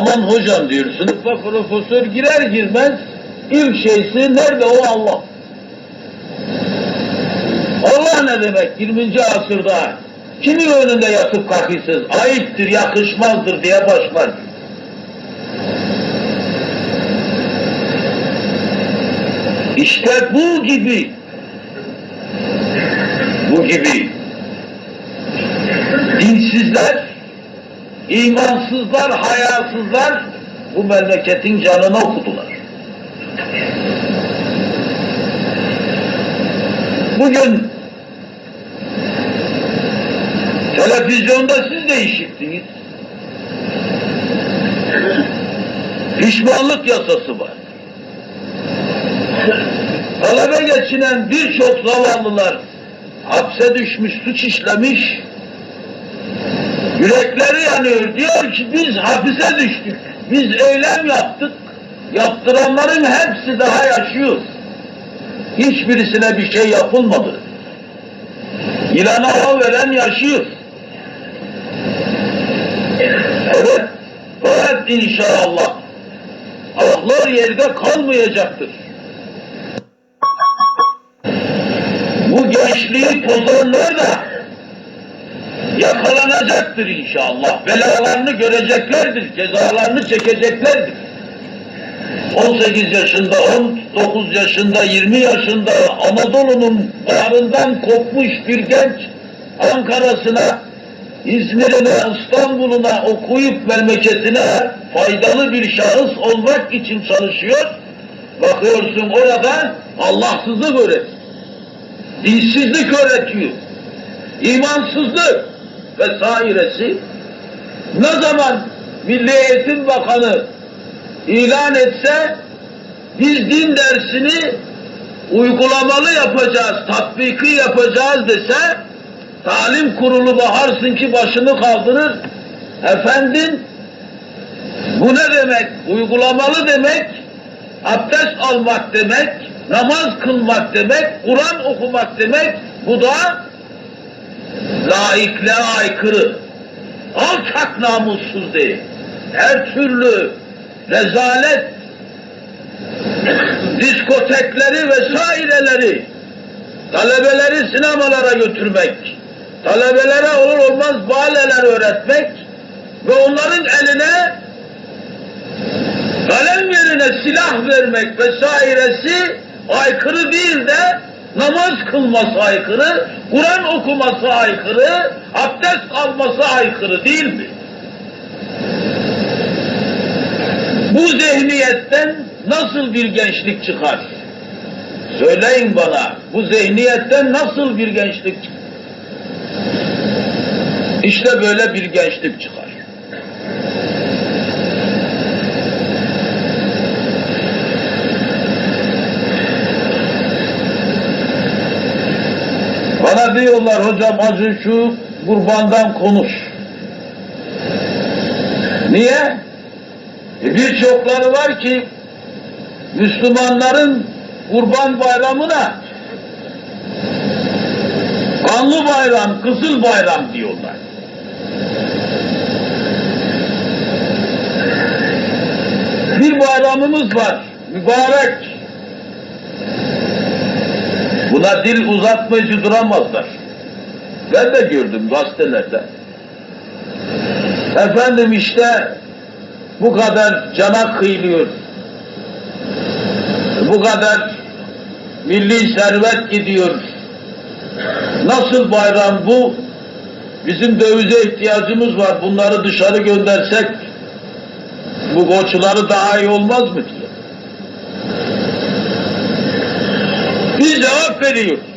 Aman hocam diyor, sınıfa profesör girer girmez ilk şeysi nerede o Allah? Allah ne demek 20. asırda? Kimin önünde yatıp kalkıyorsunuz? Ayıptır, yakışmazdır diye başlar. İşte bu gibi bu gibi dinsizler, imansızlar, hayasızlar bu memleketin canını okudular. Bugün televizyonda siz de işittiniz. Pişmanlık yasası var. Talebe geçinen birçok zavallılar hapse düşmüş, suç işlemiş, yürekleri yanıyor. Diyor ki biz hapise düştük, biz eylem yaptık, yaptıranların hepsi daha yaşıyor. Hiçbirisine bir şey yapılmadı. İlana hava veren yaşıyor. Evet, evet inşallah. Allah'lar yerde kalmayacaktır. Bu gençliği pozanlar da yakalanacaktır inşallah. Belalarını göreceklerdir, cezalarını çekeceklerdir. 18 yaşında, 19 yaşında, 20 yaşında Anadolu'nun bağrından kopmuş bir genç Ankara'sına, İzmir'ine, İstanbul'una okuyup memleketine faydalı bir şahıs olmak için çalışıyor. Bakıyorsun orada Allahsızlık öğretiyor. Dinsizlik öğretiyor. imansızlık vesairesi. Ne zaman Milli Eğitim Bakanı ilan etse biz din dersini uygulamalı yapacağız, tatbiki yapacağız dese talim kurulu baharsın ki başını kaldırır. Efendim bu ne demek? Uygulamalı demek, abdest almak demek, namaz kılmak demek, Kur'an okumak demek. Bu da laikliğe aykırı. Alçak namussuz değil. Her türlü rezalet, diskotekleri vesaireleri, talebeleri sinemalara götürmek, talebelere olur olmaz baleler öğretmek ve onların eline kalem yerine silah vermek vesairesi aykırı değil de namaz kılması aykırı, Kur'an okuması aykırı, abdest alması aykırı değil mi? Bu zihniyetten nasıl bir gençlik çıkar? Söyleyin bana, bu zihniyetten nasıl bir gençlik çıkar? İşte böyle bir gençlik çıkar. Diyorlar hocam acı şu kurbandan konuş. Niye? E Birçokları var ki Müslümanların kurban bayramına kanlı bayram, kızıl bayram diyorlar. Bir bayramımız var, mübarek. Buna dil uzatmayıcı duramazlar. Ben de gördüm gazetelerde. Efendim işte bu kadar cana kıyılıyor. Bu kadar milli servet gidiyor. Nasıl bayram bu? Bizim dövize ihtiyacımız var. Bunları dışarı göndersek bu koçları daha iyi olmaz mı diyor. Milhão, filhinho!